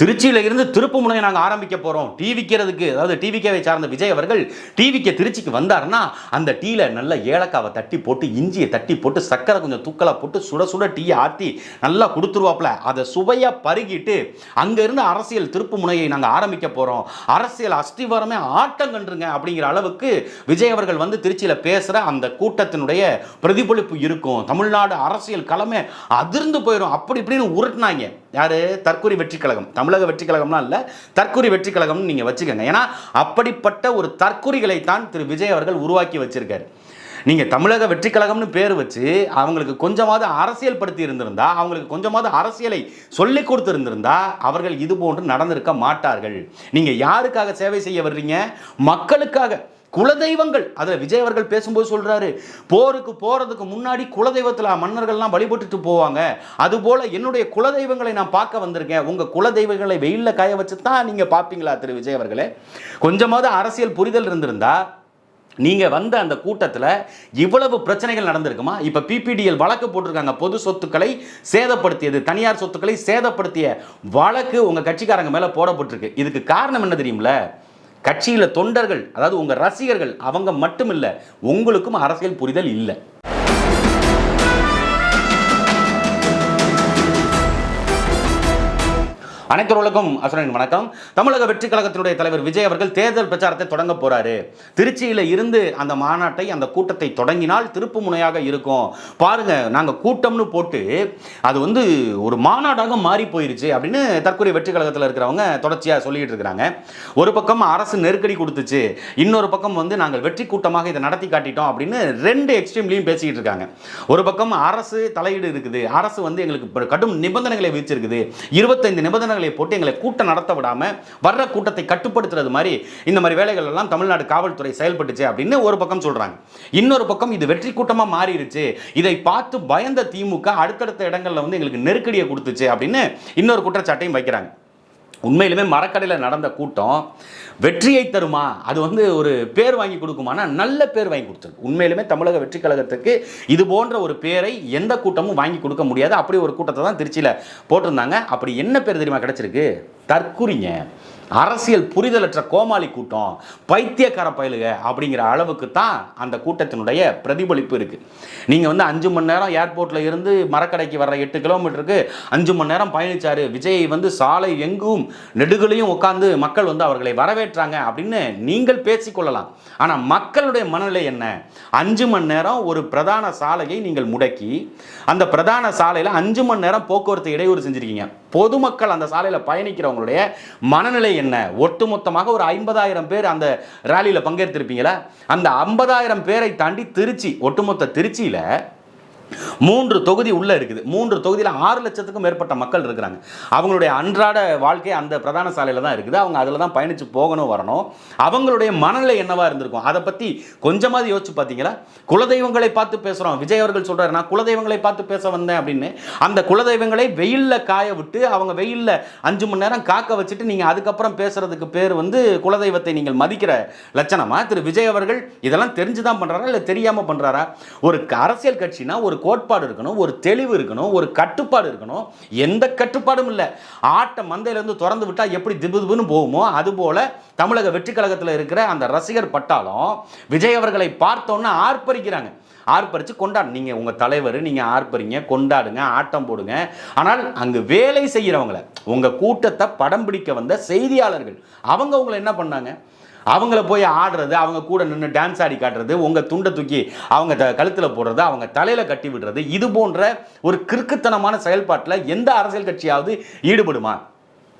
திருச்சியில இருந்து திருப்பு முனையை நாங்கள் ஆரம்பிக்க போகிறோம் டிவிக்கிறதுக்கு அதாவது டிவிகேவை சார்ந்த விஜய் அவர்கள் டிவிக்கு திருச்சிக்கு வந்தாருன்னா அந்த டீல நல்ல ஏலக்காவை தட்டி போட்டு இஞ்சியை தட்டி போட்டு சக்கரை கொஞ்சம் தூக்கலா போட்டு சுட சுட டீயை ஆற்றி நல்லா கொடுத்துருவாப்புல. அதை சுவையாக பருகிட்டு அங்கேருந்து அரசியல் திருப்பு முனையை நாங்கள் ஆரம்பிக்க போகிறோம் அரசியல் அஸ்திவாரமே ஆட்டம் கண்டுருங்க அப்படிங்கிற அளவுக்கு விஜய் அவர்கள் வந்து திருச்சியில் பேசுகிற அந்த கூட்டத்தினுடைய பிரதிபலிப்பு இருக்கும். தமிழ்நாடு அரசியல் களமே அதிர்ந்து போயிடும் அப்படி இப்படின்னு உருட்டினாங்க. யார்? தற்கொலை வெற்றி கழகம். தமிழக வெற்றி கழகம்லாம் இல்லை. தற்கொலை வெற்றி கழகம்னு நீங்கள் வச்சுக்கோங்க. ஏன்னா அப்படிப்பட்ட ஒரு தற்கொலைகளை தான் திரு. விஜய் அவர்கள் உருவாக்கி வச்சிருக்காரு. நீங்கள் தமிழக வெற்றி கழகம்னு பேர் வச்சு அவங்களுக்கு கொஞ்சமாவது அரசியல் படுத்தி இருந்திருந்தா அவங்களுக்கு கொஞ்சமாவது அரசியலை சொல்லி கொடுத்து இருந்திருந்தா அவர்கள் இது போன்று நடந்திருக்க மாட்டார்கள். நீங்கள் யாருக்காக சேவை செய்ய வர்றீங்க? மக்களுக்காக. குலதெய்வங்கள். அதில் விஜய் அவர்கள் பேசும்போது சொல்கிறாரு போருக்கு போகிறதுக்கு முன்னாடி குலதெய்வத்தில் மன்னர்கள்லாம் வழிபட்டுட்டு போவாங்க. அதுபோல் என்னுடைய குலதெய்வங்களை நான் பார்க்க வந்திருக்கேன். உங்கள் குலதெய்வங்களை வெயிலில் காய வச்சு தான் நீங்கள் பார்ப்பீங்களா? திரு விஜய் அவர்களே. கொஞ்சமாவது அரசியல் புரிதல் இருந்திருந்தா நீங்கள் வந்த அந்த கூட்டத்தில் இவ்வளவு பிரச்சனைகள் நடந்திருக்குமா? இப்போ பிபிடிஎல் வழக்கு போட்டிருக்காங்க. பொது சொத்துக்களை சேதப்படுத்தியது தனியார் சொத்துக்களை சேதப்படுத்திய வழக்கு உங்கள் கட்சிக்காரங்க மேலே போடப்பட்டிருக்கு. இதுக்கு காரணம் என்ன தெரியுமில? கட்சியில் தொண்டர்கள் அதாவது உங்கள் ரசிகர்கள் அவங்க மட்டும் இல்லை உங்களுக்கும் அரசியல் புரிதல் இல்லை. அனைத்தவர்களுக்கும் அசுரனின் வணக்கம். தமிழக வெற்றி கழகத்தினுடைய தலைவர் விஜய் அவர்கள் தேர்தல் பிரச்சாரத்தை தொடங்க போறாரு. திருச்சியில இருந்து அந்த மாநாட்டை அந்த கூட்டத்தை தொடங்கினால் திருப்பு முனையாக இருக்கும். பாருங்க நாங்க கூட்டம்னு போட்டு அது வந்து ஒரு மாநாடாக மாறி போயிருச்சு அப்படின்னு தற்கொலை வெற்றி கழகத்தில் இருக்கிறவங்க தொடர்ச்சியா சொல்லிட்டு இருக்கிறாங்க. ஒரு பக்கம் அரசு நெருக்கடி கொடுத்துச்சு இன்னொரு பக்கம் வந்து நாங்கள் வெற்றி கூட்டமாக இதை நடத்தி காட்டிட்டோம் அப்படின்னு ரெண்டு எக்ஸ்ட்ரீம்லையும் பேசிக்கிட்டு இருக்காங்க. ஒரு பக்கம் அரசு தலையீடு இருக்குது. அரசு வந்து எங்களுக்கு கடும் நிபந்தனைகளை விதிச்சிருக்குது. இருபத்தைந்து நிபந்தனைகளை போட்டு எங்களை கூட்டம் நடத்த விடாம வர்ற கூட்டத்தை கட்டுப்படுத்துறது மாதிரி இந்த மாதிரி வேலைகள் எல்லாம் தமிழ்நாடு காவல்துறை செயல்பட்டுச்சு அப்படின்னு ஒரு பக்கம் சொல்றாங்க. இன்னொரு பக்கம் இது வெற்றி கூட்டமாக மாறிடுச்சு இதை பார்த்து பயந்த திமுக அடுத்தடுத்த இடங்கள்ல வந்து எங்களுக்கு நெருக்கடியை கொடுத்துச்சு அப்படின்னு இன்னொரு குற்றச்சாட்டையும் வைக்கிறாங்க. உண்மையிலுமே மரக்கடையில் நடந்த கூட்டம் வெற்றியை தருமா? அது வந்து ஒரு பேர் வாங்கி கொடுக்குமானா? நல்ல பேர் வாங்கி கொடுத்துருக்கு உண்மையிலுமே தமிழக வெற்றி கழகத்துக்கு இது போன்ற ஒரு பேரை எந்த கூட்டமும் வாங்கி கொடுக்க முடியாது. அப்படி ஒரு கூட்டத்தை தான் திருச்சியில் போட்டிருந்தாங்க. அப்படி என்ன பேர் தெரியுமா கிடச்சிருக்கு? தற்குறிங்க அரசியல் புரிதலற்ற கோமாளி கூட்டம் பைத்தியக்கார பயலுக அப்படிங்கிற அளவுக்கு தான் அந்த கூட்டத்தினுடைய பிரதிபலிப்பு இருக்குது நீங்கள் வந்து அஞ்சு மணி நேரம் ஏர்போர்ட்டில் இருந்து மரக்கடைக்கு வர்ற எட்டு கிலோமீட்டருக்கு அஞ்சு மணி நேரம் பயணிச்சாரு. விஜய் வந்து சாலை எங்கும் நெடுகளையும் உட்காந்து மக்கள் வந்து அவர்களை வரவேற்றாங்க அப்படின்னு நீங்கள் பேசிக்கொள்ளலாம். ஆனால் மக்களுடைய மனநிலை என்ன? அஞ்சு மணி நேரம் ஒரு பிரதான சாலையை நீங்கள் முடக்கி அந்த பிரதான சாலையில் அஞ்சு மணி நேரம் போக்குவரத்து இடையூறு செஞ்சுருக்கீங்க. பொதுமக்கள் அந்த சாலையில் பயணிக்கிறவங்களுடைய மனநிலை என்ன? ஒட்டுமொத்தமாக ஒரு ஐம்பதாயிரம் பேர் அந்த ரேலியில் பங்கேற்றிருப்பீங்களா அந்த ஐம்பதாயிரம் பேரை தாண்டி திருச்சி ஒட்டுமொத்த திருச்சியில் மூன்று தொகுதி உள்ளே இருக்குது. மூன்று தொகுதியில் ஆறு லட்சத்துக்கும் மேற்பட்ட மக்கள் இருக்கிறாங்க. அவங்களுடைய அன்றாட வாழ்க்கை அந்த பிரதான சாலையில் தான் இருக்குது. அவங்க அதில் தான் பயணித்து போகணும் வரணும். அவங்களுடைய மனநிலை என்னவாக இருந்திருக்கும்? அதை பற்றி கொஞ்சமாவது யோசிச்சு பார்த்தீங்களா குலதெய்வங்களை பார்த்து பேசுகிறோம் விஜய் அவர்கள் சொல்கிறார் நான் குலதெய்வங்களை பார்த்து பேச வந்தேன் அப்படின்னு. அந்த குலதெய்வங்களை வெயிலில் காய விட்டு அவங்க வெயிலில் அஞ்சு மணி நேரம் காக்க வச்சுட்டு நீங்கள் அதுக்கப்புறம் பேசுகிறதுக்கு பேர் வந்து குலதெய்வத்தை நீங்கள் மதிக்கிற லட்சணமா? திரு. விஜய் அவர்கள் இதெல்லாம் தெரிஞ்சு தான் பண்ணுறாரா இல்லை தெரியாமல் பண்ணுறாரா ஒரு அரசியல் கட்சினா ஒரு கோட்பாடு இருக்கணும் ஒரு தெளிவு இருக்கணும் ஒரு கட்டுப்பாடு இருக்கணும். எந்த கட்டுப்பாடும் இல்லை. ஆட்டை மந்தையிலேருந்து திறந்து விட்டால் எப்படி திபு போகுமோ அதுபோல தமிழக வெற்றி கழகத்தில் இருக்கிற அந்த ரசிகர் பட்டாலும் விஜய் அவர்களை பார்த்தோன்னா ஆர்ப்பரிக்கிறாங்க. ஆர்ப்பரித்து கொண்டாடு நீங்கள் உங்கள் தலைவர் நீங்கள் ஆர்ப்பரிங்க கொண்டாடுங்க ஆட்டம் போடுங்க. ஆனால் அங்கு வேலை செய்கிறவங்கள உங்கள் கூட்டத்தை படம் பிடிக்க வந்த செய்தியாளர்கள் அவங்க உங்களை என்ன பண்ணாங்க? அவங்கள போய் ஆடுறது அவங்க கூட நின்று டான்ஸ் ஆடி காட்டுறது உங்கள் துண்டை தூக்கி அவங்க த கழுத்தில் போடுறது அவங்க தலையில் கட்டி விடுறது இது போன்ற ஒரு கிறுக்குத்தனமான செயல்பாட்டில் எந்த அரசியல் கட்சியாவது ஈடுபடுமா?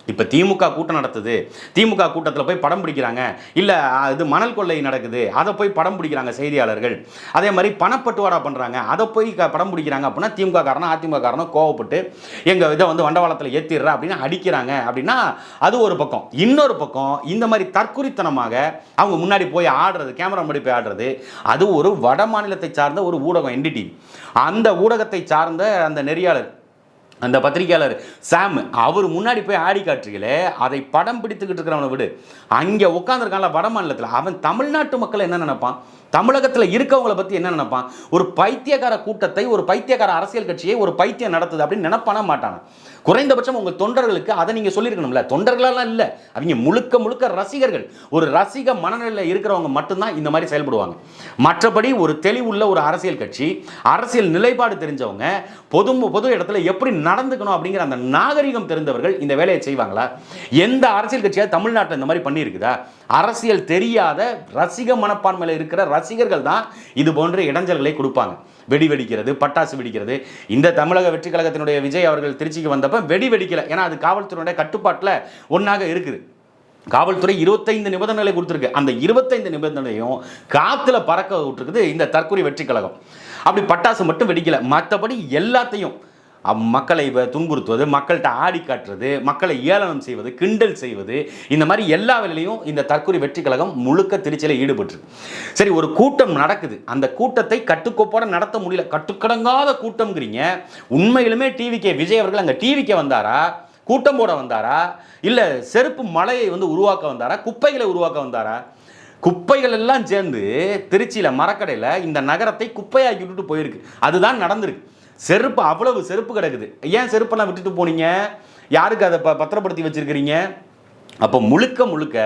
இப்போ திமுக கூட்டம் நடத்துது. திமுக கூட்டத்தில் போய் படம் பிடிக்கிறாங்க. இல்லை இது மணல் கொள்ளை நடக்குது. அதை போய் படம் பிடிக்கிறாங்க செய்தியாளர்கள். அதே மாதிரி பணப்பட்டுவாடா பண்ணுறாங்க அதை போய் க- படம் பிடிக்கிறாங்க அப்படின்னா திமுக காரணம் அதிமுக காரணம் கோவப்பட்டு எங்கள் இதை வந்து வண்டவாளத்தில் ஏற்றிடுறா அப்படின்னு அடிக்கிறாங்க அப்படின்னா அது ஒரு பக்கம். இன்னொரு பக்கம் இந்த மாதிரி தற்குறித்தனமாக அவங்க முன்னாடி போய் ஆடுறது கேமரா முன்னாடி போய் ஆடுறது அது ஒரு வட மாநிலத்தை சார்ந்த ஒரு ஊடகம் என்டிடிவி அந்த ஊடகத்தை சார்ந்த அந்த நெறியாளர் அந்த பத்திரிகையாளர் சாம் அவர் முன்னாடி போய் ஆடி காட்டுறீங்களே அதை படம் பிடித்துக்கிட்டு இருக்கிறவனை விடு. அங்கே உட்காந்துருக்கான்ல வட மாநிலத்தில். அவன் தமிழ்நாட்டு மக்கள் என்ன நினைப்பான்? தமிழகத்தில் இருக்கவங்கள பற்றி என்ன நினைப்பான்? ஒரு பைத்தியக்கார கூட்டத்தை ஒரு பைத்தியக்கார அரசியல் கட்சியை ஒரு பைத்தியம் நடத்துது அப்படின்னு நினைப்பானா மாட்டானா? குறைந்தபட்சம் உங்கள் தொண்டர்களுக்கு அதை நீங்கள் சொல்லியிருக்கணும்ல. தொண்டர்களெல்லாம் இல்லை. அவங்க முழுக்க முழுக்க ரசிகர்கள். ஒரு ரசிக மனநிலையில் இருக்கிறவங்க மட்டும்தான் இந்த மாதிரி செயல்படுவாங்க. மற்றபடி ஒரு தெளிவுள்ள ஒரு அரசியல் கட்சி அரசியல் நிலைப்பாடு தெரிஞ்சவங்க பொது பொது இடத்துல எப்படி நடந்துக்கணும் அப்படிங்கிற அந்த நாகரிகம் தெரிந்தவர்கள் இந்த வேலையை செய்வாங்களா? எந்த அரசியல் கட்சியாக தமிழ்நாட்டில் இந்த மாதிரி பண்ணியிருக்குதா? அரசியல் தெரியாத ரசிக மனப்பான்மையில் இருக்கிற ரசிகர்கள் தான் இது போன்ற இடைஞ்சல்களை கொடுப்பாங்க. வெடி வெடிக்கிறது பட்டாசு வெடிக்கிறது. இந்த தமிழக வெற்றி கழகத்தினுடைய விஜய் அவர்கள் திருச்சிக்கு வந்தப்போ வெடி வெடிக்கலை. ஏன்னா அது காவல்துறையுடைய கட்டுப்பாட்டில் ஒன்றாக இருக்குது. காவல்துறை இருபத்தைந்து நிபந்தனைகளை கொடுத்துருக்கு. அந்த இருபத்தைந்து நிபந்தனையும் காற்றுல பறக்க விட்டுருக்குது இந்த தற்கொலை வெற்றி கழகம். அப்படி பட்டாசு மட்டும் வெடிக்கல. மற்றபடி எல்லாத்தையும் மக்களை வ- துன்புறுத்துவது மக்கள்கிட்ட ஆடி காட்டுறது மக்களை ஏளனம் செய்வது கிண்டல் செய்வது இந்த மாதிரி எல்லா வேலையிலையும் இந்த தற்கொலை வெற்றி கழகம் முழுக்க திருச்சியில் ஈடுபட்டு சரி ஒரு கூட்டம் நடக்குது. அந்த கூட்டத்தை கட்டுக்கோப்போட நடத்த முடியல. கட்டுக்கடங்காத கூட்டம்ங்கிறீங்க. உண்மையிலுமே டிவிக்கே விஜய் அவர்கள் அங்கே டிவிக்கே வந்தாரா? கூட்டம் போட வந்தாரா? இல்லை செருப்பு மலையை வந்து உருவாக்க வந்தாரா? குப்பைகளை உருவாக்க வந்தாரா? குப்பைகள் எல்லாம் சேர்ந்து திருச்சியில் மரக்கடையில் இந்த நகரத்தை குப்பையாக்கி விட்டுட்டு போயிருக்கு. அதுதான் நடந்திருக்கு. செருப்பு அவ்வளவு செருப்பு கிடக்குது. ஏன் செருப்பெல்லாம் விட்டுட்டு போனீங்க? யாருக்கு அதை ப பத்திரப்படுத்தி வச்சிருக்கிறீங்க? அப்போ முழுக்க முழுக்க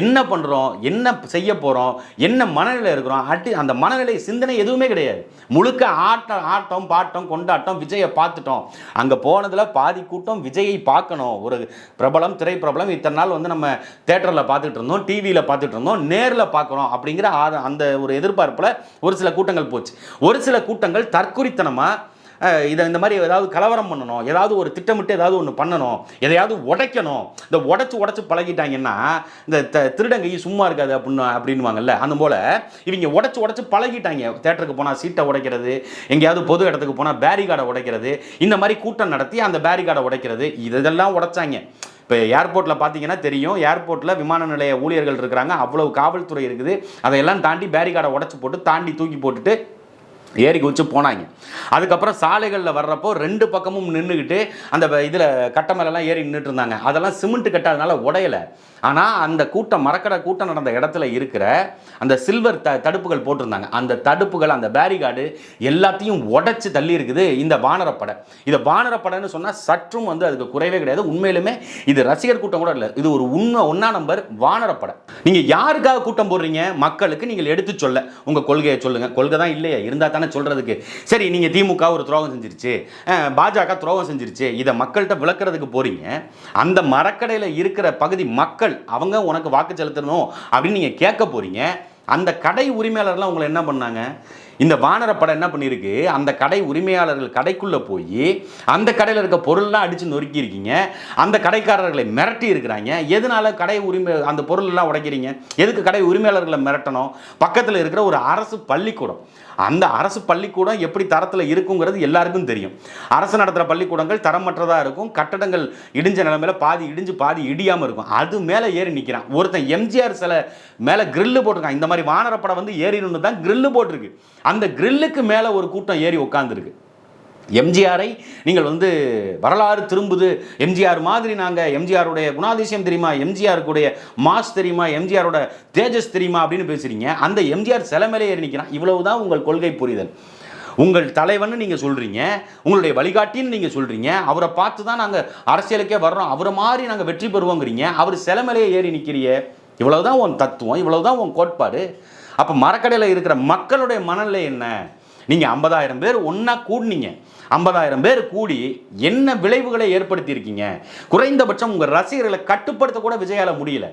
என்ன பண்ணுறோம் என்ன செய்ய போகிறோம் என்ன மனநிலை இருக்கிறோம்? அட்டி அந்த மனநிலை சிந்தனை எதுவுமே கிடையாது. முழுக்க ஆட்டம் ஆட்டம் பாட்டம் கொண்டாட்டம் விஜயை பார்த்துட்டோம். அங்கே போனதில் பாதி கூட்டம் விஜயை பார்க்கணும். ஒரு பிரபலம் திரைப்பிரபலம் இத்தனை நாள் வந்து நம்ம தேட்டரில் பார்த்துட்டு இருந்தோம் டிவியில் பார்த்துட்டு இருந்தோம் நேரில் பார்க்குறோம் அப்படிங்கிற அந்த ஒரு எதிர்பார்ப்பில் ஒரு சில கூட்டங்கள் போச்சு. ஒரு சில கூட்டங்கள் தற்குறித்தனமாக இதை இந்த மாதிரி ஏதாவது கலவரம் பண்ணணும் ஏதாவது ஒரு திட்டமிட்டு ஏதாவது ஒன்று பண்ணணும் எதையாவது உடைக்கணும். இந்த உடச்சி உடைச்சு பழகிட்டாங்கன்னா இந்த த திருடங்கை சும்மா இருக்காது அப்படின்னு அப்படின்வாங்கல்ல அந்த போல் இவங்க உடச்சி உடச்சி பழகிட்டாங்க. தேட்டருக்கு போனால் சீட்டை உடைக்கிறது எங்கேயாவது பொது இடத்துக்கு போனால் பேரிகார்டை உடைக்கிறது இந்த மாதிரி கூட்டம் நடத்தி அந்த பேரிகார்டை உடைக்கிறது இதெல்லாம் உடைச்சாங்க. இப்போ ஏர்போர்ட்டில் பார்த்தீங்கன்னா தெரியும் ஏர்போர்ட்டில் விமான நிலைய ஊழியர்கள் இருக்கிறாங்க அவ்வளவு காவல்துறை இருக்குது அதையெல்லாம் தாண்டி பேரிகார்டை உடச்சி போட்டு தாண்டி தூக்கி போட்டுட்டு ஏறி குதிச்சு போனாங்க. அதுக்கப்புறம் சாலைகளில் வர்றப்போ ரெண்டு பக்கமும் நின்றுக்கிட்டு அந்த இதில் கட்டை மேலெல்லாம் ஏறி நின்றுட்டு இருந்தாங்க அதெல்லாம் சிமெண்ட் கட்டாதனால உடையலை. ஆனால் அந்த கூட்டம் மரக்கடை கூட்டம் நடந்த இடத்துல இருக்கிற அந்த சில்வர் த தடுப்புகள் போட்டிருந்தாங்க அந்த தடுப்புகள் அந்த பேரிகார்டு எல்லாத்தையும் உடச்சி தள்ளி இருக்குது இந்த வானரப்படை. இதை வானரப்படைன்னு சொன்னால் சற்றும் வந்து அதுக்கு குறைவே கிடையாது. உண்மையிலுமே இது ரசிகர் கூட்டம் கூட இல்லை. இது ஒரு உண்மை ஒன்றா நம்பர் வானரப்படை. நீங்கள் யாருக்காக கூட்டம் போடுறீங்க? மக்களுக்கு நீங்கள் எடுத்து சொல்ல. உங்கள் கொள்கையை சொல்லுங்கள் கொள்கை தான் இல்லையா. இருந்தால் தானே சொல்கிறதுக்கு சரி நீங்கள் திமுக ஒரு துரோகம் செஞ்சிருச்சு பாஜக துரோகம் செஞ்சிருச்சு இதை மக்கள்கிட்ட விளக்குறதுக்கு போகிறீங்க அந்த மரக்கடையில் இருக்கிற பகுதி மக்கள் அவங்க உனக்கு வாக்கு செலுத்தணும் அப்படின்னு நீங்கள் கேட்க போகிறீங்க அந்த கடை உரிமையாளர்லாம் உங்களை என்ன பண்ணாங்க? இந்த வானர படம் என்ன பண்ணியிருக்கு? அந்த கடை உரிமையாளர்கள் கடைக்குள்ளே போய் அந்த கடையில் இருக்க பொருள்லாம் அடித்து நொறுக்கி இருக்கீங்க அந்த கடைக்காரர்களை மிரட்டி இருக்கிறாங்க. எதனால கடை உரிமை அந்த பொருள்லாம் உடைக்கிறீங்க? எதுக்கு கடை உரிமையாளர்களை மிரட்டணும்? பக்கத்தில் இருக்கிற ஒரு அரசு பள்ளிக்கூடம். அந்த அரசு பள்ளிக்கூடம் எப்படி தரத்தில் இருக்குங்கிறது எல்லாருக்கும் தெரியும். அரசு நடத்துகிற பள்ளிக்கூடங்கள் தரமற்றதாக இருக்கும். கட்டடங்கள் இடிஞ்ச நிலைமையில பாதி இடிஞ்சு பாதி இடியாமல் இருக்கும். அது மேலே ஏறி நிற்கிறான் ஒருத்தன் எம்ஜிஆர் சில மேலே கிரில்லு போட்டிருக்கான். இந்த மாதிரி வானரப்படம் வந்து ஏறினு தான் கிரில்லு போட்டிருக்கு. அந்த கிரில்லுக்கு மேலே ஒரு கூட்டம் ஏறி உட்காந்துருக்கு எம்ஜிஆரை நீங்கள் வந்து வரலாறு திரும்புது. எம்ஜிஆர் மாதிரி நாங்கள் எம்ஜிஆருடைய குணாதிசயம் தெரியுமா? எம்ஜிஆருக்குடைய மாஸ் தெரியுமா? எம்ஜிஆரோட தேஜஸ் தெரியுமா? அப்படின்னு பேசுறீங்க. அந்த எம்ஜிஆர் சில மேலே ஏறி நிற்கிறான் இவ்வளவுதான் உங்கள் கொள்கை புரிதல். உங்கள் தலைவன்னு நீங்கள் சொல்கிறீங்க உங்களுடைய வழிகாட்டின்னு நீங்கள் சொல்கிறீங்க அவரை பார்த்து தான் நாங்கள் அரசியலுக்கே வர்றோம். அவரை மாதிரி நாங்கள் வெற்றி பெறுவோங்கிறீங்க. அவர் சிலை மேலேயே ஏறி நிற்கிறியே இவ்வளவுதான் உன் தத்துவம். இவ்வளவுதான் உன் கோட்பாடு. அப்போ மரக்கடையில் இருக்கிற மக்களுடைய மனநிலை என்ன? நீங்கள் ஐம்பதாயிரம் பேர் ஒன்றா கூடினீங்க. ஐம்பதாயிரம் பேர் கூடி என்ன விளைவுகளை ஏற்படுத்தியிருக்கீங்க? குறைந்தபட்சம் உங்கள் ரசிகர்களை கட்டுப்படுத்த கூட விஜயால முடியல.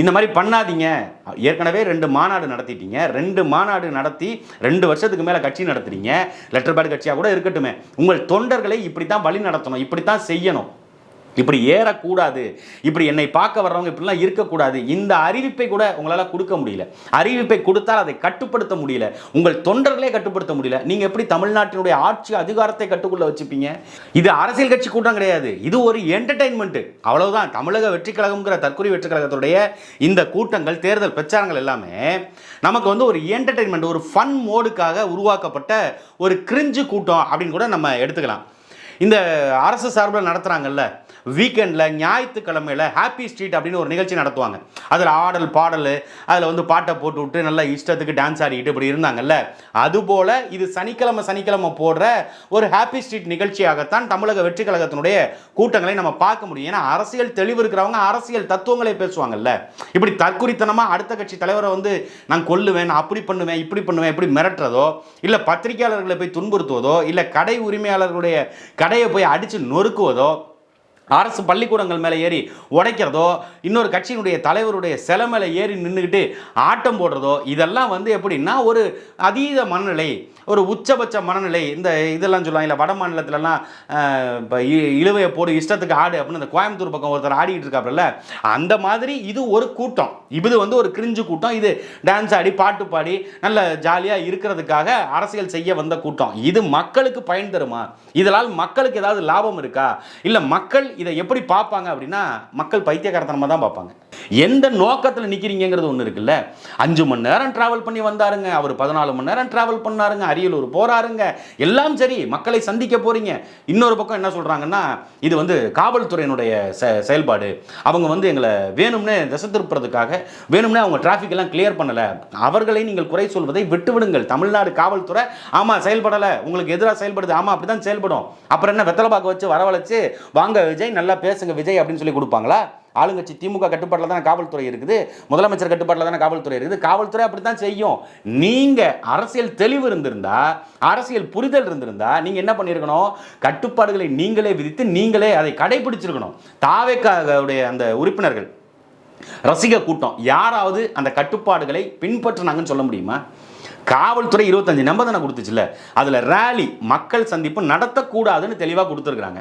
இந்த மாதிரி பண்ணாதீங்க. ஏற்கனவே ரெண்டு மாநாடு நடத்திட்டீங்க. ரெண்டு மாநாடு நடத்தி ரெண்டு வருஷத்துக்கு மேலே கட்சி நடத்துறீங்க. லெட்டர் பேட் கட்சியாக கூட இருக்கட்டுமே. உங்கள் தொண்டர்களை இப்படி தான் வழி நடத்தணும். இப்படி தான் செய்யணும். இப்படி ஏறக்கூடாது. இப்படி என்னை பார்க்க வர்றவங்க இப்படிலாம் இருக்கக்கூடாது. இந்த அறிவிப்பை கூட உங்களால் கொடுக்க முடியல. அறிவிப்பை கொடுத்தால் அதை கட்டுப்படுத்த முடியல. உங்கள் தொண்டர்களே கட்டுப்படுத்த முடியல. நீங்கள் எப்படி தமிழ்நாட்டினுடைய ஆட்சி அதிகாரத்தை கட்டுக்குள்ளே வச்சுப்பீங்க? இது அரசியல் கட்சி கூட்டம் கிடையாது. இது ஒரு என்டர்டைன்மெண்ட்டு அவ்வளவுதான். தமிழக வெற்றி கழகம்ங்கிற தற்கொலை வெற்றி கழகத்துடைய இந்த கூட்டங்கள் தேர்தல் பிரச்சாரங்கள் எல்லாமே நமக்கு வந்து ஒரு என்டர்டைன்மெண்ட் ஒரு ஃபன் மோடுக்காக உருவாக்கப்பட்ட ஒரு கிரிஞ்சு கூட்டம் அப்படின்னு கூட நம்ம எடுத்துக்கலாம். இந்த அரசு சார்பில் நடத்துகிறாங்கல்ல வீக்கெண்டில் ஞாயிற்றுக்கிழமையில் ஹாப்பி ஸ்ட்ரீட் அப்படின்னு ஒரு நிகழ்ச்சி நடத்துவாங்க. அதில் ஆடல் பாடல் அதில் வந்து பாட்டை போட்டு விட்டு நல்லா இஷ்டத்துக்கு டான்ஸ் ஆடிக்கிட்டு இப்படி இருந்தாங்கல்ல அதுபோல் இது சனிக்கிழமை சனிக்கிழமை போடுற ஒரு ஹாப்பி ஸ்ட்ரீட் நிகழ்ச்சியாகத்தான் தமிழக வெற்றி கழகத்தினுடைய கூட்டங்களை நம்ம பார்க்க முடியும். ஏன்னா அரசியல் தெளிவு இருக்கிறவங்க அரசியல் தத்துவங்களை பேசுவாங்கல்ல. இப்படி தற்குறித்தனமாக அடுத்த கட்சி தலைவரை வந்து நான் கொல்லுவேன் நான் அப்படி பண்ணுவேன் இப்படி பண்ணுவேன் இப்படி மிரட்டுறதோ இல்லை பத்திரிகையாளர்களை போய் துன்புறுத்துவதோ இல்லை கடை உரிமையாளர்களுடைய கடை கடையை போய் அடித்து நொறுக்குவதோ அரசு பள்ளிக்கூடங்கள் மேலே ஏறி உடைக்கிறதோ இன்னொரு கட்சியினுடைய தலைவருடைய சிலை மேலே ஏறி நின்றுக்கிட்டு ஆட்டம் போடுறதோ இதெல்லாம் வந்து எப்படின்னா ஒரு அதீத மனநிலை. ஒரு உச்சபட்ச மனநிலை இந்த இதெல்லாம் சொல்லுவாங்க இல்லை வட மாநிலத்திலலாம் இப்போ இழுவையை போடு இஷ்டத்துக்கு ஆடு அப்படின்னு இந்த கோயம்புத்தூர் பக்கம் ஒருத்தர் ஆடிக்கிட்டு இருக்காப்புல அந்த மாதிரி இது ஒரு கூட்டம். இது வந்து ஒரு கிரிஞ்சு கூட்டம். இது டான்ஸ் ஆடி பாட்டு பாடி நல்ல ஜாலியாக இருக்கிறதுக்காக அரசியல் செய்ய வந்த கூட்டம். இது மக்களுக்கு பயன் தருமா? இதனால் மக்களுக்கு ஏதாவது லாபம் இருக்கா? இல்லை மக்கள் இதை எப்படி பார்ப்பாங்க அப்படின்னா மக்கள் பைத்தியகாரத்தனமாக தான் பார்ப்பாங்க. எந்த நோக்கத்தில் நிற்கிறீங்கிறது ஒன்று இருக்குல்ல? அஞ்சு மணி நேரம் ட்ராவல் பண்ணி வந்தாருங்க அவர் பதினாலு மணி நேரம் ட்ராவல் பண்ணாருங்க அரியலூர் போறாருங்க எல்லாம் சரி மக்களை சந்திக்க போறீங்க. இன்னொரு பக்கம் என்ன சொல்றாங்கன்னா இது வந்து காவல்துறையினுடைய செ- செயல்பாடு. அவங்க வந்து எங்களை வேணும்னே திசை திருப்புறதுக்காக வேணும்னே அவங்க டிராஃபிக் எல்லாம் கிளியர் பண்ணல. அவர்களை நீங்கள் குறை சொல்வதை விட்டுவிடுங்கள் தமிழ்நாடு காவல்துறை ஆமா செயல்படலை. உங்களுக்கு எதிராக செயல்படுது. ஆமா அப்படிதான் செயல்படும். அப்புறம் என்ன வெத்தலை பாக்கு வச்சு வரவழைச்சு வாங்க விஜய் நல்லா பேசுங்க விஜய் அப்படின்னு சொல்லி கொடுப்பாங்களா? ஆளுங்கட்சி திமுக கட்டுப்பாட்டில் தானே காவல்துறை இருக்குது? முதலமைச்சர் கட்டுப்பாட்டில் தானே காவல்துறை இருக்குது? காவல்துறை அப்படி தான் செய்யும். நீங்கள் அரசியல் தெளிவு இருந்திருந்தா அரசியல் புரிதல் இருந்திருந்தா நீங்கள் என்ன பண்ணியிருக்கணும் கட்டுப்பாடுகளை நீங்களே விதித்து நீங்களே அதை கடைபிடிச்சிருக்கணும். தாவேக்காவுடைய அந்த உறுப்பினர்கள் ரசிக கூட்டம் யாராவது அந்த கட்டுப்பாடுகளை பின்பற்றினாங்கன்னு சொல்ல முடியுமா? காவல்துறை இருபத்தஞ்சு நம்பர் தானே கொடுத்துச்சுல்ல? அதில் ரேலி மக்கள் சந்திப்பு நடத்தக்கூடாதுன்னு தெளிவாக கொடுத்துருக்குறாங்க.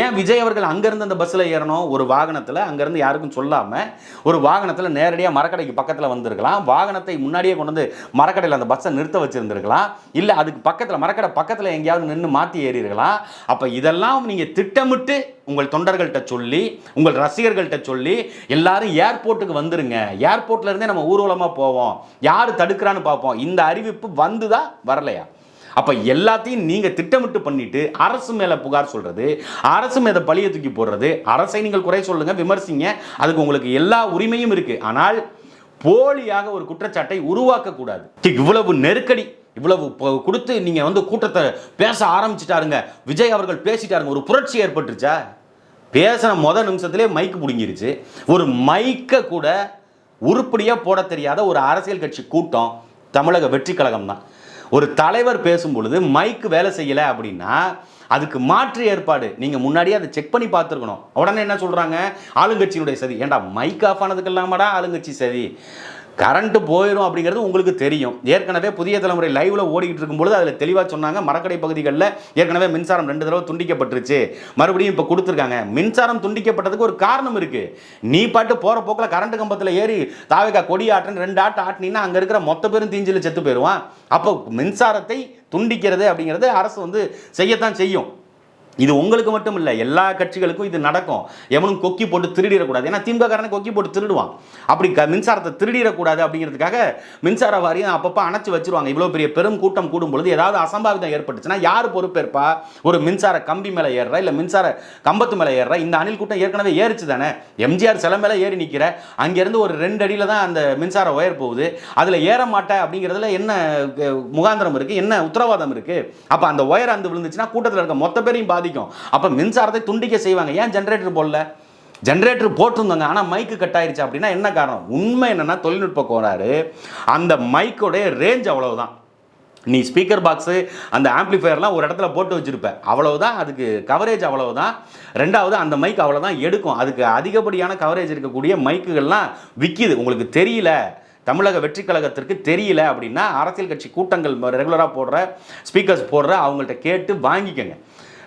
ஏன் விஜய் அவர்கள் அங்கேருந்து அந்த பஸ்ஸில் ஏறணும்? ஒரு வாகனத்தில் அங்கேருந்து யாருக்கும் சொல்லாமல் ஒரு வாகனத்தில் நேரடியாக மரக்கடைக்கு பக்கத்தில் வந்திருக்கலாம். வாகனத்தை முன்னாடியே கொண்டு வந்து மரக்கடையில் அந்த பஸ்ஸை நிறுத்த வச்சுருந்துருக்கலாம். இல்லை அதுக்கு பக்கத்தில் மரக்கடை பக்கத்தில் எங்கேயாவது நின்று மாற்றி ஏறியிருக்கலாம். அப்போ இதெல்லாம் நீங்கள் திட்டமிட்டு உங்கள் தொண்டர்கள்ட்ட சொல்லி உங்கள் ரசிகர்கள்ட்ட சொல்லி எல்லாரும் ஏர்போர்ட்டுக்கு வந்துருங்க. ஏர்போர்ட்லேருந்தே நம்ம ஊர்வலமாக போவோம். யார் தடுக்கிறான்னு பார்ப்போம். இந்த அறிவிப்பு வந்துதா வரலையா? அப்போ எல்லாத்தையும் நீங்கள் திட்டமிட்டு பண்ணிட்டு அரசு மேலே புகார் சொல்கிறது அரசு மேலே பழியை தூக்கி போடுறது அரசை நீங்கள் குறை சொல்லுங்கள் விமர்சிங்க அதுக்கு உங்களுக்கு எல்லா உரிமையும் இருக்குது ஆனால் போலியாக ஒரு குற்றச்சாட்டை உருவாக்கக்கூடாது. இவ்வளவு நெருக்கடி இவ்வளவு கொடுத்து நீங்கள் வந்து கூட்டத்தை பேச ஆரம்பிச்சிட்டாருங்க. விஜய் அவர்கள் பேசிட்டாருங்க. ஒரு புரட்சி ஏற்பட்டுருச்சா? பேசின முத நிமிஷத்திலே மைக்கு பிடுங்கிருச்சு. ஒரு மைக்கை கூட உருப்படியாக போட தெரியாத ஒரு அரசியல் கட்சி கூட்டம் தமிழக வெற்றி கழகம் தான் ஒரு தலைவர் பேசும் பொழுது மைக்கு வேலை செய்யலை அப்படின்னா அதுக்கு மாற்று ஏற்பாடு. நீங்கள் முன்னாடியே அதை செக் பண்ணி பார்த்துருக்கணும். உடனே என்ன சொல்கிறாங்க ஆளுங்கட்சியினுடைய சதி. ஏன்டா மைக் ஆஃப் ஆனதுக்கெல்லாமடா ஆளுங்கட்சி சதி? கரண்ட்டு போயிடும் அப்படிங்கிறது உங்களுக்கு தெரியும். ஏற்கனவே புதிய தலைமுறை லைவில் ஓடிக்கிட்டு இருக்கும்பொழுது அதில் தெளிவாக சொன்னாங்க மரக்கடை பகுதிகளில் ஏற்கனவே மின்சாரம் ரெண்டு தடவை துண்டிக்கப்பட்டுருச்சு. மறுபடியும் இப்போ கொடுத்துருக்காங்க. மின்சாரம் துண்டிக்கப்பட்டதுக்கு ஒரு காரணம் இருக்குது நீ பாட்டு போகிற போக்கில் கரண்ட் கம்பத்தில் ஏறி தாவிக்கா கொடி ஆட்டுன்னு ரெண்டு ஆட்டு ஆட்டினீங்கன்னா அங்கே இருக்கிற மொத்த பேரும் தீஞ்சில் செத்து போயிடுவான் அப்போ மின்சாரத்தை துண்டிக்கிறது அப்படிங்கிறது அரசு வந்து செய்யத்தான் செய்யும். இது உங்களுக்கு மட்டும் இல்லை எல்லா கட்சிகளுக்கும் இது நடக்கும். எவனும் கொக்கி போட்டு திருடிடக்கூடாது. ஏன்னா திமுக காரனை கொக்கி போட்டு திருடுவான். அப்படி க மின்சாரத்தை திருடிடக்கூடாது அப்படிங்கிறதுக்காக மின்சார வாரியம் அப்பப்போ அணைச்சி வச்சிருவாங்க. இவ்வளோ பெரிய பெரும் கூட்டம் கூடும் பொழுது ஏதாவது அசம்பாவிதம் ஏற்பட்டுச்சுன்னா யார் பொறுப்பேற்பா? ஒரு மின்சார கம்பி மேலே ஏறுறா இல்லை மின்சார கம்பத்து மேலே ஏறுறா? இந்த அணில் கூட்டம் ஏற்கனவே ஏறிச்சு தானே. எம்ஜிஆர் சில மேலே ஏறி நிற்கிற அங்கேருந்து ஒரு ரெண்டு அடியில் தான் அந்த மின்சார ஒயர் போகுது. அதில் ஏற மாட்டேன் அப்படிங்கிறதுல என்ன முகாந்திரம் இருக்குது என்ன உத்தரவாதம் இருக்குது அப்போ அந்த ஒயர் அந்த விழுந்துச்சுன்னா கூட்டத்தில் இருக்க மொத்த பேரையும் பாதிக்கும் அப்போ மின்சாரத்தை துண்டிக்க செய்வாங்க. ஏன் ஜென்ரேட்டர் போடல? ஜென்ரேட்டர் போட்டிருந்தாங்க ஆனால் மைக்கு கட் ஆயிடுச்சு அப்படின்னா என்ன காரணம்? உண்மை என்னென்னா தொழில்நுட்ப கோளாறு. அந்த மைக்கோடைய ரேஞ்ச் அவ்வளவுதான். நீ ஸ்பீக்கர் பாக்ஸு அந்த ஆம்ப்ளிஃபையர்லாம் ஒரு இடத்துல போட்டு வச்சிருப்ப. அவ்வளவுதான். அதுக்கு கவரேஜ் அவ்வளவுதான். ரெண்டாவது அந்த மைக் அவ்வளோதான் எடுக்கும். அதுக்கு அதிகப்படியான கவரேஜ் இருக்கக்கூடிய மைக்குகள்லாம் விற்கிது உங்களுக்கு தெரியல. தமிழக வெற்றி கழகத்திற்கு தெரியல அப்படின்னா அரசியல் கட்சி கூட்டங்கள் ரெகுலராக போடுற ஸ்பீக்கர்ஸ் போடுற அவங்கள்ட்ட கேட்டு வாங்கிக்கோங்க.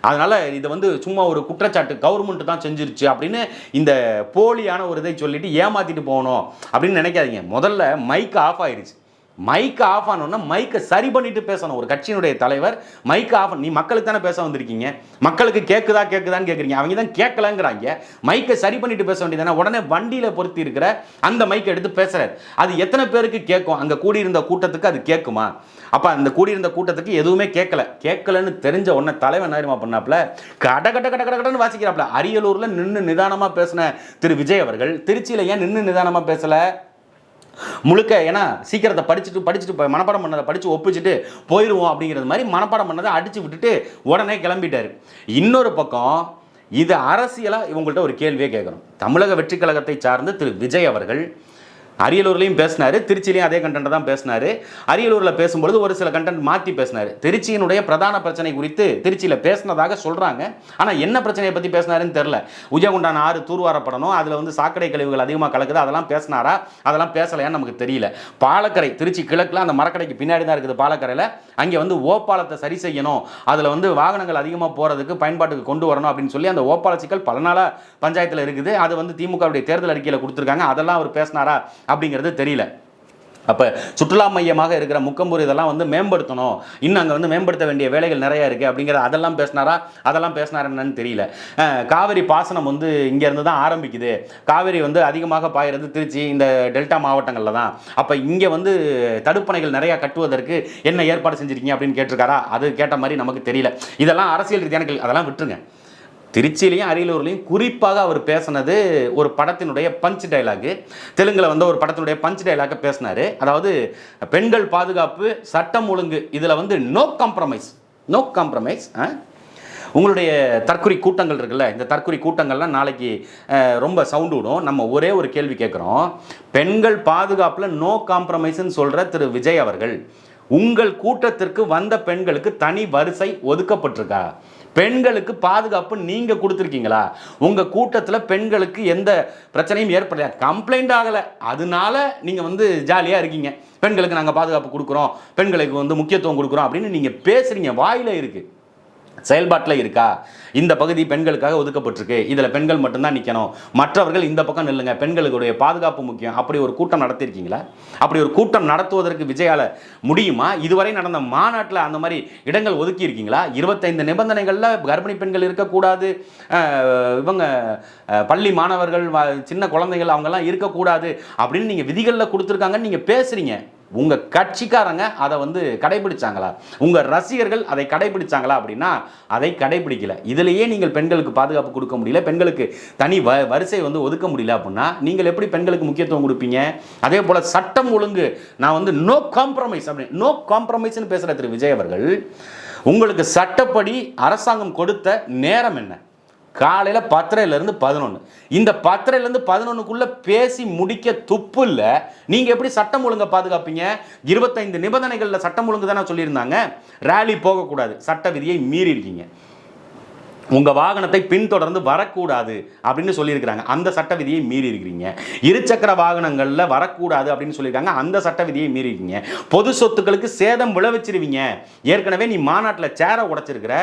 அதனால் இதை வந்து சும்மா ஒரு குற்றச்சாட்டு கவர்மெண்ட் தான் செஞ்சிருச்சு அப்படின்னு இந்த போலியான ஒரு இதை சொல்லிட்டு ஏமாத்திட்டு போகணும் அப்படின்னு நினைக்காதீங்க. முதல்ல மைக் ஆஃப் ஆயிடுச்சு மைக் ஆஃப் ஆனோன்னா மைக்கை சரி பண்ணிட்டு பேசணும். ஒரு கட்சியினுடைய தலைவர் மைக் ஆஃப் நீ மக்களுக்கு தானே பேச வந்திருக்கீங்க? மக்களுக்கு கேட்குதா கேட்குதான்னு கேட்குறீங்க அவங்க தான் கேட்கலங்கிறாங்க மைக்கை சரி பண்ணிட்டு பேச வேண்டியதானே உடனே வண்டியில் பொருத்தி இருக்கிற அந்த மைக்கை எடுத்து பேசுறாரு. அது எத்தனை பேருக்கு கேட்கும் அங்கே கூடியிருந்த கூட்டத்துக்கு அது கேட்குமா அப்போ அந்த கூடியிருந்த கூட்டத்துக்கு எதுவுமே கேட்கல கேட்கலன்னு தெரிஞ்ச உடனே தலைவன் நேரமா பண்ணாப்புல? கட கட கட கடன்னு வாசிக்கிறாப்புல. அரியலூரில் நின்று நிதானமாக பேசின திரு விஜய் அவர்கள் திருச்சியில் ஏன் நின்று நிதானமாக பேசலை? முழுக்க ஏன்னா சீக்கிரத்தை படிச்சுட்டு படிச்சுட்டு மனப்பாடம் பண்ணதை படித்து ஒப்பிச்சுட்டு போயிடுவோம் அப்படிங்கிறது மாதிரி மனப்பாடம் பண்ணதை அடிச்சு விட்டுட்டு உடனே கிளம்பிட்டாரு. இன்னொரு பக்கம் இது அரசியலாக இவங்கள்ட்ட ஒரு கேள்வியே கேட்குறோம். தமிழக வெற்றி கழகத்தை சார்ந்து திரு. விஜய் அவர்கள் அரியலூர்லையும் பேசினார் திருச்சியிலையும் அதே கண்டென்ட் தான் பேசினார். அரியலூரில் பேசும்பொழுது ஒரு சில கண்டென்ட் மாற்றி பேசினார். திருச்சியினுடைய பிரதான பிரச்சனை குறித்து திருச்சியில் பேசினதாக சொல்கிறாங்க ஆனால் என்ன பிரச்சனையை பற்றி பேசினாருன்னு தெரில உஜயகுண்டான ஆறு தூர்வாரப்படணும் அதில் வந்து சாக்கடை கழிவுகள் அதிகமாக கலக்குது அதெல்லாம் பேசினாரா அதெல்லாம் பேசலையான்னு நமக்கு தெரியல. பாலக்கரை திருச்சி கிழக்கில் அந்த மரக்கடைக்கு பின்னாடி தான் இருக்குது பாலக்கரையில். அங்கே வந்து ஓப்பாலத்தை சரி செய்யணும். அதில் வந்து வாகனங்கள் அதிகமாக போகிறதுக்கு பயன்பாட்டுக்கு கொண்டு வரணும் அப்படின்னு சொல்லி அந்த ஓப்பால சிக்கல் பல நாளாக பஞ்சாயத்தில் இருக்குது. அது வந்து திமுகவுடைய தேர்தல் அறிக்கையில் கொடுத்துருக்காங்க. அதெல்லாம் அவர் பேசினாரா அப்படிங்கிறது தெரியல. அப்போ சுற்றுலா மையமாக இருக்கிற முக்கம்பூர் இதெல்லாம் வந்து மேம்படுத்தணும். இன்னும் அங்கே வந்து மேம்படுத்த வேண்டிய வேலைகள் நிறைய இருக்குது அப்படிங்கிற அதெல்லாம் பேசினாரா? அதெல்லாம் பேசினார் என்னன்னு தெரியல. காவிரி பாசனம் வந்து இங்கேருந்து தான் ஆரம்பிக்குது. காவிரி வந்து அதிகமாக பாயிறது திருச்சி இந்த டெல்டா மாவட்டங்களில் தான். அப்போ இங்கே வந்து தடுப்பணைகள் நிறையா கட்டுவதற்கு என்ன ஏற்பாடு செஞ்சிருக்கீங்க அப்படின்னு கேட்டிருக்காரா? அது கேட்ட மாதிரி நமக்கு தெரியல. இதெல்லாம் அரசியல் ரீதியான அதெல்லாம் விட்டுருங்க. திருச்சியிலையும் அரியலூர்லையும் குறிப்பாக அவர் பேசினது ஒரு படத்தினுடைய பஞ்ச் டைலாகு தெலுங்கில் வந்து ஒரு படத்தினுடைய பஞ்ச் டைலாக பேசினார். அதாவது பெண்கள் பாதுகாப்பு சட்டம் ஒழுங்கு இதில் வந்து நோ காம்ப்ரமைஸ் நோ காம்ப்ரமைஸ் உங்களுடைய தற்கொலை கூட்டங்கள் இருக்குல்ல இந்த தற்கொலை கூட்டங்கள்லாம் நாளைக்கு ரொம்ப சவுண்டு விடும். நம்ம ஒரே ஒரு கேள்வி கேட்குறோம் பெண்கள் பாதுகாப்பில் நோ காம்ப்ரமைஸ்ன்னு சொல்கிற திரு விஜய் அவர்கள் உங்கள் கூட்டத்திற்கு வந்த பெண்களுக்கு தனி வரிசை ஒதுக்கப்பட்டிருக்கா? பெண்களுக்கு பாதுகாப்பு நீங்க கொடுத்துருக்கீங்களா? உங்க கூட்டத்தில் பெண்களுக்கு எந்த பிரச்சனையும் ஏற்படல. கம்ப்ளைண்ட் ஆகலை. அதனால நீங்க வந்து ஜாலியா இருக்கீங்க. பெண்களுக்கு நாங்கள் பாதுகாப்பு கொடுக்குறோம். பெண்களுக்கு வந்து முக்கியத்துவம் கொடுக்குறோம் அப்படின்னு நீங்கள் பேசுகிறீங்க வாயில இருக்குது செயல்பாட்டில் இருக்கா? இந்த பகுதி பெண்களுக்காக ஒதுக்கப்பட்டிருக்கு. இதில் பெண்கள் மட்டும்தான் நிற்கணும் மற்றவர்கள் இந்த பக்கம் நில்லுங்க. பெண்களுடைய பாதுகாப்பு முக்கியம். அப்படி ஒரு கூட்டம் நடத்தியிருக்கீங்களா? அப்படி ஒரு கூட்டம் நடத்துவதற்கு விஜயால முடியுமா? இதுவரை நடந்த மாநாட்டில் அந்த மாதிரி இடங்கள் ஒதுக்கி இருக்கீங்களா இருபத்தைந்து நிபந்தனைகளில் கர்ப்பிணி பெண்கள் இருக்கக்கூடாது. இவங்க பள்ளி மாணவர்கள் சின்ன குழந்தைகள் அவங்கெல்லாம் இருக்கக்கூடாது அப்படின்னு நீங்கள் விதிகளில் கொடுத்துருக்காங்கன்னு நீங்கள் பேசுகிறீங்க உங்கள் கட்சிக்காரங்க அதை வந்து கடைபிடிச்சாங்களா? உங்கள் ரசிகர்கள் அதை கடைபிடிச்சாங்களா அப்படின்னா அதை கடைபிடிக்கல. இதிலேயே நீங்கள் பெண்களுக்கு பாதுகாப்பு கொடுக்க முடியல பெண்களுக்கு தனி வ வரிசை வந்து ஒதுக்க முடியல அப்படின்னா நீங்கள் எப்படி பெண்களுக்கு முக்கியத்துவம் கொடுப்பீங்க? அதே போல் சட்டம் ஒழுங்கு நான் வந்து நோ காம்ப்ரமைஸ் அப்படின்னு நோ காம்ப்ரமைஸ்னு பேசுகிற திரு விஜய் அவர்கள் உங்களுக்கு சட்டப்படி அரசாங்கம் கொடுத்த நேரம் என்ன? காலையில் பத்தரையிலேருந்து பதினொன்று இந்த பத்தரையிலேருந்து பதினொன்றுக்குள்ளே பேசி முடிக்க துப்பு இல்லை. நீங்கள் எப்படி சட்டம் ஒழுங்கை பாதுகாப்பீங்க? இருபத்தைந்து நிபந்தனைகளில் சட்டம் ஒழுங்கு தானே சொல்லியிருந்தாங்க. ரேலி போகக்கூடாது. சட்ட விதியை மீறி இருக்கீங்க உங்கள் வாகனத்தை பின்தொடர்ந்து வரக்கூடாது அப்படின்னு சொல்லியிருக்கிறாங்க. அந்த சட்ட விதியை மீறி இருக்கிறீங்க இருசக்கர வாகனங்களில் வரக்கூடாது அப்படின்னு சொல்லியிருக்காங்க. அந்த சட்ட விதியை மீறி இருக்கீங்க பொது சொத்துக்களுக்கு சேதம் விளைவிச்சிருவீங்க. ஏற்கனவே நீ மாநாட்டில் சேரை உடைச்சிருக்கிற.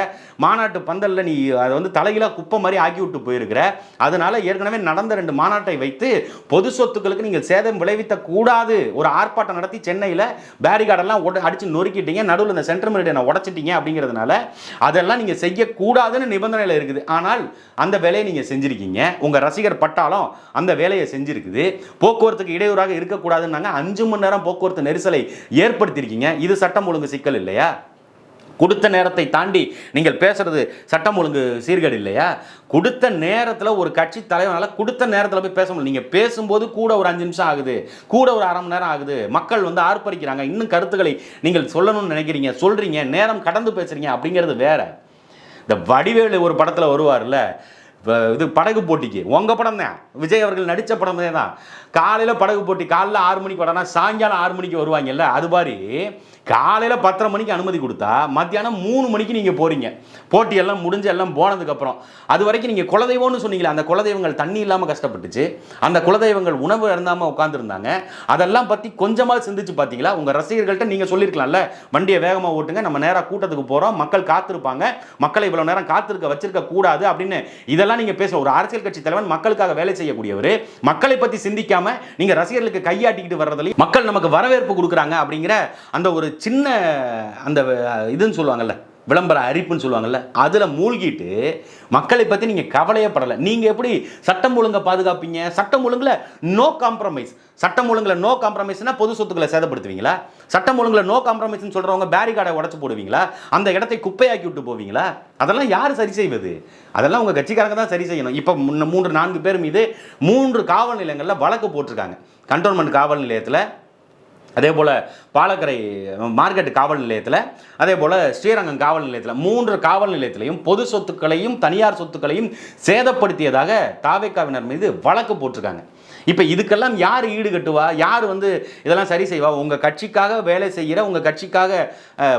மாநாட்டு பந்தலில் நீ அதை வந்து தலைகீழாக குப்பை மாதிரி ஆக்கி விட்டு போயிருக்கிற. அதனால ஏற்கனவே நடந்த ரெண்டு மாநாட்டை வைத்து பொது சொத்துக்களுக்கு நீங்கள் சேதம் விளைவித்த கூடாது. ஒரு ஆர்ப்பாட்டம் நடத்தி சென்னையில் பேரிகார்டெல்லாம் உட அடிச்சு நொறுக்கிட்டீங்க. நடுவில் இந்த சென்ட்ரல் மெரிடியனை உடச்சிட்டீங்க அப்படிங்கிறதுனால அதெல்லாம் நீங்கள் செய்யக்கூடாதுன்னு நிபந்தனையில் இருக்குது. ஆனால் அந்த வேலையை நீங்கள் செஞ்சுருக்கீங்க. உங்கள் ரசிகர் பட்டாலும் அந்த வேலையை செஞ்சுருக்குது. போக்குவரத்துக்கு இடையூறாக இருக்கக்கூடாதுன்னாங்க. அஞ்சு மணி நேரம் போக்குவரத்து நெரிசலை ஏற்படுத்தியிருக்கீங்க இது சட்டம் ஒழுங்கு சிக்கல் இல்லையா? கொடுத்த நேரத்தை தாண்டி நீங்கள் பேசுறது சட்டம் ஒழுங்கு சீர்கேடு இல்லையா? கொடுத்த நேரத்தில் ஒரு கட்சி தலைவனால் கொடுத்த நேரத்தில் போய் பேச முடியல. நீங்கள் பேசும்போது கூட ஒரு அஞ்சு நிமிஷம் ஆகுது. கூட ஒரு அரை மணி நேரம் ஆகுது. மக்கள் வந்து ஆர்ப்பரிக்கிறாங்க. இன்னும் கருத்துக்களை நீங்கள் சொல்லணும்னு நினைக்கிறீங்க. சொல்கிறீங்க நேரம் கடந்து பேசுறீங்க. அப்படிங்கிறது வேறு. இந்த வடிவேலு ஒரு படத்தில் வருவார்ல இது படகு போட்டிக்கு. உங்கள் படம் தான். விஜய் அவர்கள் நடித்த படம் தான். காலையில் படகு போட்டி காலைல ஆறு மணிக்கு வரனா சாயங்காலம் ஆறு மணிக்கு வருவாங்கல்ல அது மாதிரி காலையில் பத்தரை மணிக்கு அனுமதி கொடுத்தா மத்தியானம் மூணு மணிக்கு நீங்கள் போகிறீங்க போட்டி எல்லாம் முடிஞ்சு எல்லாம் போனதுக்கப்புறம். அது வரைக்கும் நீங்கள் குலதெய்வம்னு சொன்னீங்களே அந்த குலதெய்வங்கள் தண்ணி இல்லாமல் கஷ்டப்பட்டுச்சு. அந்த குலதெய்வங்கள் உணவு அருந்தாமல் உட்காந்துருந்தாங்க அதெல்லாம் பற்றி கொஞ்சமாக சிந்திச்சு பார்த்தீங்களா உங்கள் ரசிகர்கள்ட்ட நீங்கள் சொல்லியிருக்கலாம்ல வண்டியை வேகமாக ஓட்டுங்க நம்ம நேராக கூட்டத்துக்கு போகிறோம் மக்கள் காத்திருப்பாங்க. மக்களை இவ்வளோ நேரம் காத்திருக்க வச்சிருக்க கூடாது அப்படின்னு இதெல்லாம் நீங்கள் பேச ஒரு அரசியல் கட்சி தலைவன் மக்களுக்காக வேலை செய்யக்கூடியவர் மக்களை பற்றி சிந்திக்காமல் நீங்கள் ரசிகர்களுக்கு கையாட்டிக்கிட்டு வர்றதுலையும் மக்கள் நமக்கு வரவேற்பு கொடுக்குறாங்க அப்படிங்கிற அந்த ஒரு சின்ன அந்த இதுன்னு சொல்லுவாங்கல்ல விளம்பர அரிப்புன்னு சொல்லுவாங்கல்ல அதில் மூழ்கிட்டு மக்களை பற்றி நீங்கள் கவலையே படலை. நீங்கள் எப்படி சட்டம் ஒழுங்கை பாதுகாப்பீங்க? சட்டம் ஒழுங்கில் நோ காம்ப்ரமைஸ் சட்டம் ஒழுங்கில் நோ காம்ப்ரமைஸ்னால் பொது சொத்துக்களை சேதப்படுத்துவீங்களா? சட்டம் ஒழுங்கில் நோ காம்ப்ரமைஸ்னு சொல்கிறவங்க பேரிகார்டை உடச்சி போடுவீங்களா? அந்த இடத்தை குப்பையாக்கி விட்டு போவீங்களா? அதெல்லாம் யார் சரி செய்வது? அதெல்லாம் உங்கள் கட்சிக்காரங்க தான் சரி செய்யணும். இப்போ முன்ன மூன்று நான்கு பேர் மீது மூன்று காவல் நிலையங்களில் வழக்கு போட்டிருக்காங்க. கண்டோன்மெண்ட் காவல் நிலையத்தில் அதே போல் பாலக்கரை மார்க்கெட் காவல் நிலையத்தில் அதே போல் ஸ்ரீரங்கம் காவல் நிலையத்தில் மூன்று காவல் நிலையத்திலையும் பொது சொத்துக்களையும் தனியார் சொத்துக்களையும் சேதப்படுத்தியதாக தாவேக்காவினர் மீது வழக்கு போட்டிருக்காங்க. இப்போ இதுக்கெல்லாம் யார் ஈடு கட்டுவா? யார் வந்து இதெல்லாம் சரி செய்வா? உங்கள் கட்சிக்காக வேலை செய்கிற உங்கள் கட்சிக்காக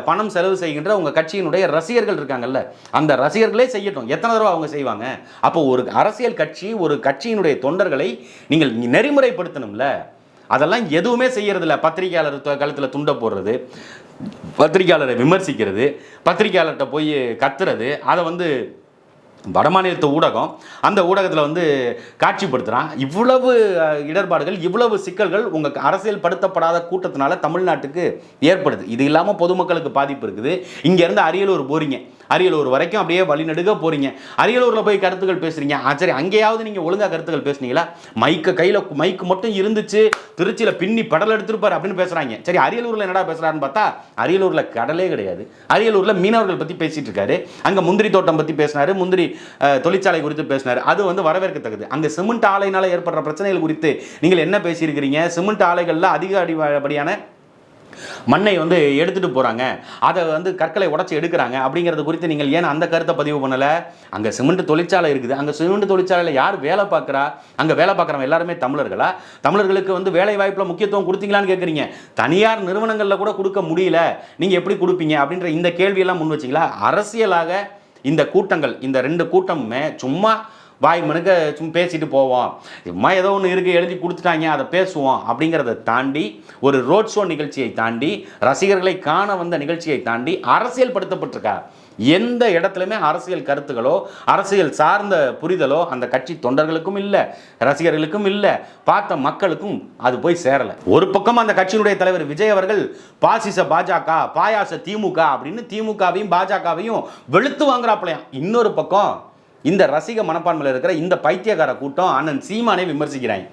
பணம் செலவு செய்கின்ற உங்கள் கட்சியினுடைய ரசிகர்கள் இருக்காங்கல்ல அந்த ரசிகர்களே செய்யட்டும். எத்தனை தடவை அவங்க செய்வாங்க? அப்போ ஒரு அரசியல் கட்சி ஒரு கட்சியினுடைய தொண்டர்களை நீங்கள் நெறிமுறைப்படுத்தணும்ல. அதெல்லாம் எதுவுமே செய்கிறதில்ல பத்திரிகையாளர் கழுத்தில் துண்டை போடுறது பத்திரிகையாளரை விமர்சிக்கிறது பத்திரிகையாளர்கிட்ட போய் கத்துறது அதை வந்து வடமாநிலத்து ஊடகம் அந்த ஊடகத்தில் வந்து காட்சிப்படுத்துகிறான் இவ்வளவு இடர்பாடுகள் இவ்வளவு சிக்கல்கள் உங்கள் அரசியல் படுத்தப்படாத கூட்டத்தினால தமிழ்நாட்டுக்கு ஏற்படுது. இது இல்லாமல் பொதுமக்களுக்கு பாதிப்பு இருக்குது. இங்கேருந்து அரியலூர் போறீங்க. அரியலூர் வரைக்கும் அப்படியே வழிநடுக்க போறீங்க. அரியலூரில் போய் கருத்துக்கள் பேசுறீங்க. ஆ, சரி அங்கேயாவது நீங்கள் ஒழுங்கா கருத்துக்கள் பேசுனீங்களா? மைக்க கையில் மைக்கு மட்டும் இருந்துச்சு. திருச்சியில் பின்னி படல் எடுத்துருப்பார் அப்படின்னு பேசுகிறாங்க சரி அரியலூரில் என்னடா பேசுகிறாருன்னு பார்த்தா அரியலூரில் கடலே கிடையாது. அரியலூரில் மீனவர்கள் பற்றி பேசிட்டு இருக்காரு. அங்கே முந்திரி தோட்டம் பற்றி பேசினாரு. முந்திரி தொழிற்சாலை குறித்து பேசினார். அது வந்து வரவேற்கத்தக்கது. அங்கே சிமெண்ட் ஆலையினால ஏற்படுற பிரச்சனைகள் குறித்து நீங்கள் என்ன பேசியிருக்கிறீங்க? சிமெண்ட் ஆலைகளில் அதிக அடிப்படியான மண்ணை வந்து எடுத்துகிட்டு போகிறாங்க அதை வந்து கற்களை உடச்சி எடுக்கிறாங்க. அப்படிங்கிறது குறித்து நீங்கள் ஏன் அந்த கருத்தை பதிவு பண்ணலை? அங்கே சிமெண்ட் தொழிற்சாலை இருக்குது. அங்கே சிமெண்ட் தொழிற்சாலையில் யார் வேலை பார்க்குறா? அங்கே வேலை பார்க்குறவங்க எல்லாருமே தமிழர்களா? தமிழர்களுக்கு வந்து வேலை வாய்ப்பில் முக்கியத்துவம் கொடுத்தீங்களான்னு கேட்குறீங்க. தனியார் நிறுவனங்களில் கூட கொடுக்க முடியல. நீங்கள் எப்படி கொடுப்பீங்க? அப்படின்ற இந்த கேள்வியெல்லாம் முன் வச்சிங்களா? அரசியலாக இந்த கூட்டங்கள் இந்த ரெண்டு கூட்டமுமே சும்மா வாய் மனுக்க சும்மா பேசிட்டு போவோம். சும்மா ஏதோ ஒன்று இருக்குது எழுதி கொடுத்துட்டாங்க அதை பேசுவோம் அப்படிங்கிறத தாண்டி ஒரு ரோட் ஷோ நிகழ்ச்சியை தாண்டி ரசிகர்களை காண வந்த நிகழ்ச்சியை தாண்டி அரசியல் படுத்தப்பட்டிருக்கா எந்த இடத்துலையுமே அரசியல் கருத்துகளோ அரசியல் சார்ந்த புரிதலோ அந்த கட்சி தொண்டர்களுக்கும் இல்லை ரசிகர்களுக்கும் இல்லை பார்த்த மக்களுக்கும் அது போய் சேரலை. ஒரு பக்கம் அந்த கட்சியினுடைய தலைவர் விஜய் அவர்கள் பாசிச பாஜக பாயாச திமுக அப்படின்னு திமுகவையும் பாஜகவையும் வெளுத்து வாங்குறாப்பிலையாம் இன்னொரு பக்கம் இந்த ரசிக மனப்பான்மையில் இருக்கிற இந்த பைத்தியக்கார கூட்டம் அண்ணன் சீமானை விமர்சிக்கிறாங்க.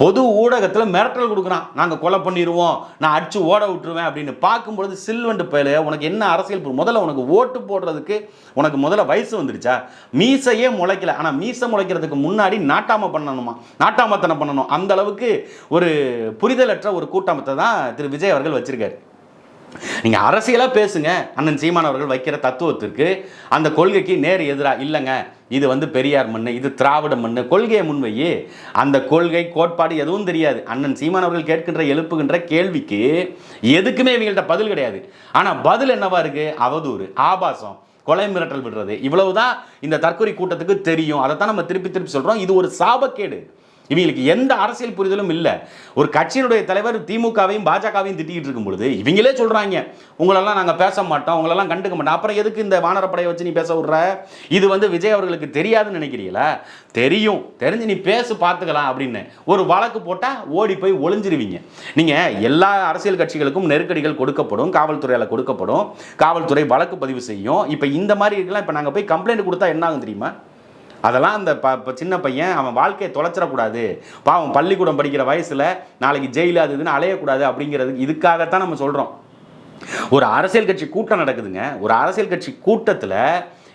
பொது ஊடகத்தில் மிரட்டல் கொடுக்குறான். நாங்கள் கொலை பண்ணிடுவோம். நான் அடித்து ஓட விட்டுருவேன் அப்படின்னு பார்க்கும்பொழுது சில்வண்டு பயில உனக்கு என்ன அரசியல் முதல்ல உனக்கு ஓட்டு போடுறதுக்கு உனக்கு முதல்ல வயசு வந்துடுச்சா? மீசையே முளைக்கல. ஆனால் மீசை முளைக்கிறதுக்கு முன்னாடி நாட்டாம பண்ணணுமா? நாட்டாமத்தனை பண்ணணும். அந்த அளவுக்கு ஒரு புரிதலற்ற ஒரு கூட்டமத்தை தான் திரு விஜய் அவர்கள் வச்சிருக்காரு. நீங்கள் அரசியலாக பேசுங்க. அண்ணன் சீமான் அவர்கள் வைக்கிற தத்துவத்திற்கு அந்த கொள்கைக்கு நேர் எதிராக இல்லைங்க. இது வந்து பெரியார் மண் இது திராவிட மண் கொள்கையை முன்வையி அந்த கொள்கை கோட்பாடு எதுவும் தெரியாது. அண்ணன் சீமான் அவர்கள் கேட்கின்ற எழுப்புகின்ற கேள்விக்கு எதுக்குமே இவங்கள்ட்ட பதில் கிடையாது. ஆனால் பதில் என்னவா இருக்குது அவதூறு ஆபாசம் கொலை மிரட்டல் விடுறது. இவ்வளவுதான் இந்த தற்கொலை கூட்டத்துக்கு தெரியும். அதை தான் நம்ம திருப்பி திருப்பி சொல்கிறோம் இது ஒரு சாபக்கேடு. இவங்களுக்கு எந்த அரசியல் புரிதலும் இல்லை. ஒரு கட்சியினுடைய தலைவர் திமுகவையும் பாஜகவையும் திட்டிகிட்டு இருக்கும் பொழுது இவங்களே சொல்கிறாங்க உங்களெல்லாம் நாங்கள் பேச மாட்டோம் உங்களெல்லாம் கண்டுக்க மாட்டோம். அப்புறம் எதுக்கு இந்த வானரப்படையை வச்சு நீ பேச விட்ற? இது வந்து விஜய் அவர்களுக்கு தெரியாதுன்னு நினைக்கிறீங்களா? தெரியும். தெரிஞ்சு நீ பேசு பார்த்துக்கலாம் அப்படின்னு ஒரு வழக்கு போட்டால் ஓடி போய் ஒளிஞ்சிருவீங்க. நீங்கள் எல்லா அரசியல் கட்சிகளுக்கும் நெருக்கடிகள் கொடுக்கப்படும் காவல்துறையால் கொடுக்கப்படும். காவல்துறை வழக்கு பதிவு செய்யும். இப்போ இந்த மாதிரி இருக்கலாம் இப்போ நாங்கள் போய் கம்ப்ளைண்ட் கொடுத்தா என்ன ஆகும் தெரியுமா? அதெல்லாம் அந்த ப சின்ன பையன் அவன் வாழ்க்கையை தொலைச்சிடக்கூடாது. பாவம் பள்ளிக்கூடம் படிக்கிற வயசில் நாளைக்கு ஜெயிலு அது இதுன்னு அலையக்கூடாது அப்படிங்கிறது இதுக்காகத்தான் நம்ம சொல்கிறோம் ஒரு அரசியல் கட்சி கூட்டம் நடக்குதுங்க. ஒரு அரசியல் கட்சி கூட்டத்தில்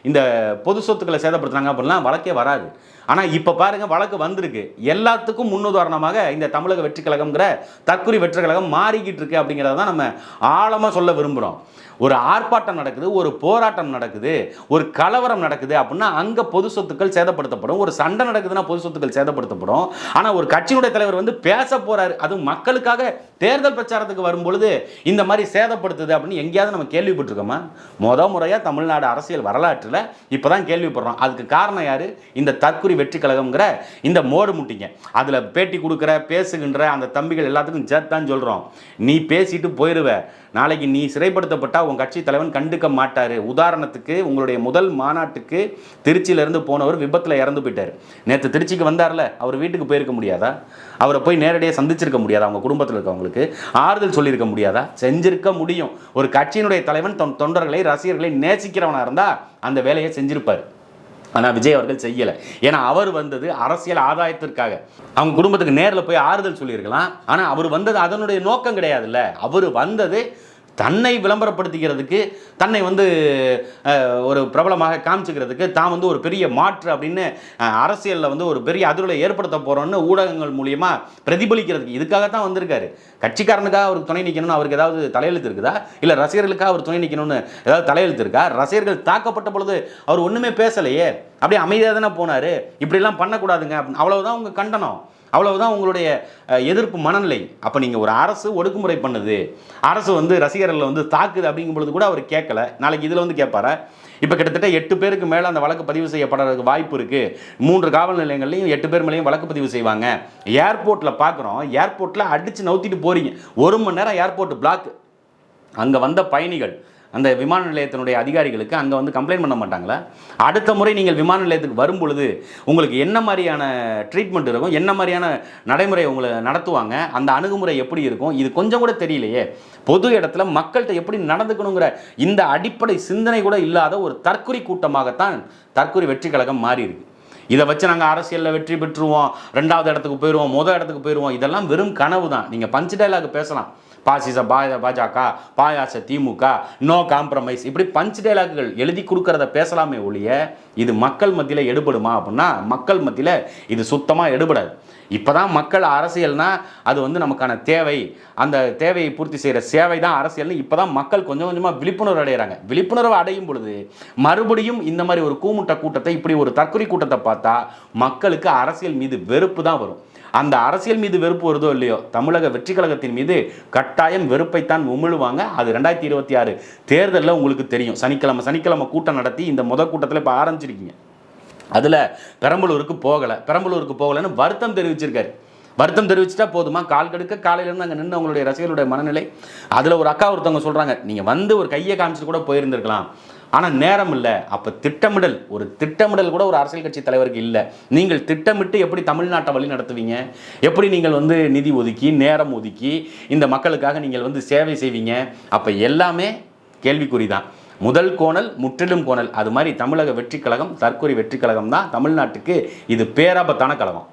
இந்த பொது சொத்துக்களை சேதப்படுத்துறாங்க அப்படிலாம் வழக்கே வராது. ஆனால் இப்போ பாருங்க வழக்கு வந்திருக்கு. எல்லாத்துக்கும் முன்னுதாரணமாக இந்த தமிழக வெற்றி கழகம்ங்கிற தற்குறி வெற்றி கழகம் மாறிக்கிட்டு இருக்கு அப்படிங்கிறத தான் நம்ம ஆழமாக சொல்ல விரும்புகிறோம் ஒரு ஆர்ப்பாட்டம் நடக்குது ஒரு போராட்டம் நடக்குது ஒரு கலவரம் நடக்குது அப்படின்னா அங்கே பொது சொத்துக்கள் சேதப்படுத்தப்படும். ஒரு சண்டை நடக்குதுன்னா பொது சொத்துக்கள் சேதப்படுத்தப்படும். ஆனால் ஒரு கட்சியினுடைய தலைவர் வந்து பேச போகிறாரு அதுவும் மக்களுக்காக தேர்தல் பிரச்சாரத்துக்கு வரும்பொழுது இந்த மாதிரி சேதப்படுத்துது அப்படின்னு எங்கேயாவது நம்ம கேள்விப்பட்டிருக்கோமா? முத முறையாக தமிழ்நாடு அரசியல் வரலாற்றில் இப்போ தான் கேள்விப்படுறோம். அதுக்கு காரணம் யார்? இந்த தற்குறி வெற்றி கழகம்ங்கிற இந்த மோடு முட்டிங்க. அதில் பேட்டி கொடுக்குற பேசுகின்ற அந்த தம்பிகள் எல்லாத்துக்கும் சேர்த்தான் சொல்கிறோம் நீ பேசிட்டு போயிடுவ நாளைக்கு நீ சிறைப்படுத்தப்பட்டால் உன் கட்சி தலைவன் கண்டுக்க மாட்டார். உதாரணத்துக்கு உங்களுடைய முதல் மாநாட்டுக்கு திருச்சியிலேருந்து போனவர் விபத்தில் இறந்து போயிட்டார். நேற்று திருச்சிக்கு வந்தார்ல அவர் வீட்டுக்கு போயிருக்க முடியாதா? அவரை போய் நேரடியாக சந்திச்சிருக்க முடியாதா? அவங்க குடும்பத்தில் இருக்கவங்களுக்கு ஆறுதல் சொல்லியிருக்க முடியாதா? செஞ்சிருக்க முடியும். ஒரு கட்சியினுடைய தலைவன் தொண்டர்களை ரசிகர்களை நேசிக்கிறவனாக இருந்தால் அந்த வேலையை செஞ்சிருப்பார். ஆனால் விஜய் அவர்கள் செய்யலை. ஏன்னா அவர் வந்தது அரசியல் ஆதாயத்திற்காக. அவங்க குடும்பத்துக்கு நேரில் போய் ஆறுதல் சொல்லியிருக்கலாம். ஆனால் அவர் வந்தது அதனுடைய நோக்கம் கிடையாதுல்ல. அவர் வந்தது தன்னை விளம்பரப்படுத்திக்கிறதுக்கு தன்னை வந்து ஒரு பிரபலமாக காமிச்சுக்கிறதுக்கு தான் வந்து ஒரு பெரிய மாற்று அப்படின்னு அரசியலில் வந்து ஒரு பெரிய அதிர்வலை ஏற்படுத்த போகிறோன்னு ஊடகங்கள் மூலியமாக பிரதிபலிக்கிறதுக்கு இதுக்காகத்தான் வந்திருக்காரு. கட்சிக்காரனுக்காக அவருக்கு துணை நிற்கணும்னு அவருக்கு ஏதாவது தலையெழுத்து இருக்குதா இல்லை ரசிகர்களுக்காக அவர் துணை நிற்கணும்னு ஏதாவது தலையெழுத்து இருக்கா ரசிகர்கள் தாக்கப்பட்ட பொழுது அவர் ஒன்றுமே பேசலையே. அப்படியே அமைதியாக தானே போனார். இப்படிலாம் பண்ணக்கூடாதுங்க. அவ்வளவுதான் உங்கள் கண்டனம். அவ்வளவுதான் உங்களுடைய எதிர்ப்பு மனநிலை. அப்போ நீங்கள் ஒரு அரசு ஒடுக்குமுறை பண்ணுது. அரசு வந்து ரசிகர்களை வந்து தாக்குது அப்படிங்கும் பொழுது கூட அவர் கேட்கல. நாளைக்கு இதில் வந்து கேட்பாரா? இப்போ கிட்டத்தட்ட எட்டு பேருக்கு மேலே அந்த வழக்கு பதிவு செய்யப்படுறதுக்கு வாய்ப்பு இருக்குது மூன்று காவல் நிலையங்கள்லையும் எட்டு பேர் மேலேயும் வழக்கு பதிவு செய்வாங்க. ஏர்போர்ட்டில் பார்க்குறோம் ஏர்போர்ட்டில் அடித்து நவுத்திட்டு போகிறீங்க ஒரு மணி நேரம் ஏர்போர்ட் பிளாக் அங்கே வந்த பயணிகள் அந்த விமான நிலையத்தினுடைய அதிகாரிகளுக்கு அங்கே வந்து கம்ப்ளைண்ட் பண்ண மாட்டாங்களா? அடுத்த முறை நீங்கள் விமான நிலையத்துக்கு வரும் பொழுது உங்களுக்கு என்ன மாதிரியான ட்ரீட்மெண்ட் இருக்கும்? என்ன மாதிரியான நடைமுறை உங்களை நடத்துவாங்க? அந்த அணுகுமுறை எப்படி இருக்கும்? இது கொஞ்சம் கூட தெரியலையே. பொது இடத்துல மக்கள்கிட்ட எப்படி நடந்துக்கணுங்கிற இந்த அடிப்படை சிந்தனை கூட இல்லாத ஒரு தற்குறி கூட்டமாகத்தான் தற்குறி வெற்றி கழகம் மாறி இருக்கு. இதை வச்சு நாங்கள் அரசியலில் வெற்றி பெற்றுருவோம். ரெண்டாவது இடத்துக்கு போயிடுவோம் முதல் இடத்துக்கு போயிடுவோம் இதெல்லாம் வெறும் கனவு தான் நீங்கள் பஞ்சு டைலாக் பேசலாம். பாசிச பா பாஜக பாயாச திமுக நோ காம்ப்ரமைஸ் இப்படி பஞ்ச் டைலாக்குகள் எழுதி கொடுக்கறத பேசலாமே ஒழிய இது மக்கள் மத்தியில் எடுபடுமா அப்படின்னா மக்கள் மத்தியில் இது சுத்தமாக எடுபடாது. இப்போ தான் மக்கள் அரசியல்னால் அது வந்து நமக்கான தேவை. அந்த தேவையை பூர்த்தி செய்கிற சேவை தான் அரசியல்னு இப்போ தான் மக்கள் கொஞ்சம் கொஞ்சமாக விழிப்புணர்வு அடைகிறாங்க விழிப்புணர்வு அடையும் பொழுது மறுபடியும் இந்த மாதிரி ஒரு கூமுட்ட கூட்டத்தை இப்படி ஒரு தற்கொலை கூட்டத்தை பார்த்தா மக்களுக்கு அரசியல் மீது வெறுப்பு தான் வரும். அந்த அரசியல் மீது வெறுப்பு வருதோ இல்லையோ தமிழக வெற்றி கழகத்தின் மீது கட்டாயம் வெறுப்பைத்தான் உமிழுவாங்க. அது ரெண்டாயிரத்தி இருபத்தி ஆறு தேர்தலில் உங்களுக்கு தெரியும். சனிக்கிழமை சனிக்கிழமை கூட்டம் நடத்தி இந்த முத கூட்டத்தில் இப்போ ஆரம்பிச்சிருக்கீங்க. அதில் பெரம்பலூருக்கு போகலை. பெரம்பலூருக்கு போகலைன்னு வருத்தம் தெரிவிச்சிருக்காரு. வருத்தம் தெரிவிச்சுட்டா போதுமா? கால் கடுக்க காலையிலேருந்து அங்கே நின்று அவங்களுடைய ரசிகர்களுடைய மனநிலை. அதில் ஒரு அக்கா ஒருத்தவங்க சொல்கிறாங்க நீங்கள் வந்து ஒரு கையை காமிச்சிட்டு கூட போயிருந்திருக்கலாம். ஆனால் நேரம் இல்லை. அப்போ திட்டமிடல். ஒரு திட்டமிடல் கூட ஒரு அரசியல் கட்சி தலைவருக்கு இல்லை. நீங்கள் திட்டமிட்டு எப்படி தமிழ்நாட்டை வழி நடத்துவீங்க? எப்படி நீங்கள் வந்து நிதி ஒதுக்கி நேரம் ஒதுக்கி இந்த மக்களுக்காக நீங்கள் வந்து சேவை செய்வீங்க? அப்போ எல்லாமே கேள்விக்குறி தான் முதல் கோணல் முற்றிலும் கோணல். அது மாதிரி தமிழக வெற்றி கழகம் தற்கொலை வெற்றி கழகம் தான் தமிழ்நாட்டுக்கு இது பேராபத்தான கழகம்.